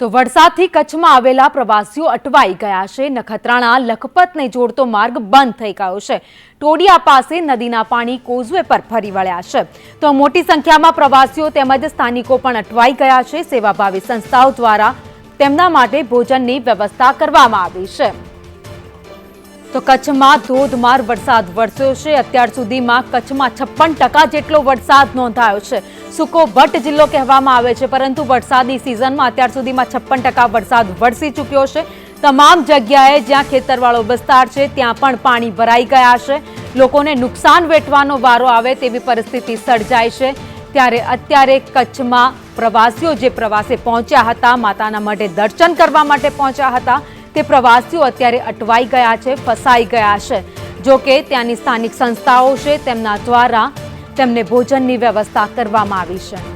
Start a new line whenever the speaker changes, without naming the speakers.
તો વરસાદથી કચ્છમાં આવેલા પ્રવાસીઓ અટવાઈ ગયા છે. નખત્રાણા, લખપતને જોડતો માર્ગ બંધ થઈ ગયો છે. ટોડિયા પાસે નદીના પાણી કોઝવે પર ફરી વળ્યા છે. તો મોટી સંખ્યામાં પ્રવાસીઓ તેમજ સ્થાનિકો પણ અટવાઈ ગયા છે. સેવાભાવી સંસ્થાઓ દ્વારા તેમના માટે ભોજનની વ્યવસ્થા કરવામાં આવી છે. તો કચ્છમાં ધોધમાર વરસાદ વરસ્યો છે. અત્યાર સુધીમાં કચ્છમાં છપ્પન ટકા જેટલો વરસાદ નોંધાયો છે. સૂકો ભટ્ટ જિલ્લો કહેવામાં આવે છે, પરંતુ વરસાદની સિઝનમાં અત્યાર સુધીમાં છપ્પન ટકા વરસાદ વરસી ચૂક્યો છે. તમામ જગ્યાએ જ્યાં ખેતરવાળો વિસ્તાર છે, ત્યાં પણ પાણી ભરાઈ ગયા છે. લોકોને નુકસાન વેઠવાનો વારો આવે તેવી પરિસ્થિતિ સર્જાય છે. ત્યારે અત્યારે કચ્છમાં પ્રવાસીઓ જે પ્રવાસે પહોંચ્યા હતા, માતાના મઢે દર્શન કરવા માટે પહોંચ્યા હતા. તે પ્રવાસીઓ અત્યારે અટવાઈ ગયા છે, ફસાઈ ગયા છે. જો કે ત્યાંની સ્થાનિક સંસ્થાઓ છે, તેમના દ્વારા તેમને ભોજનની વ્યવસ્થા કરવામાં આવી છે.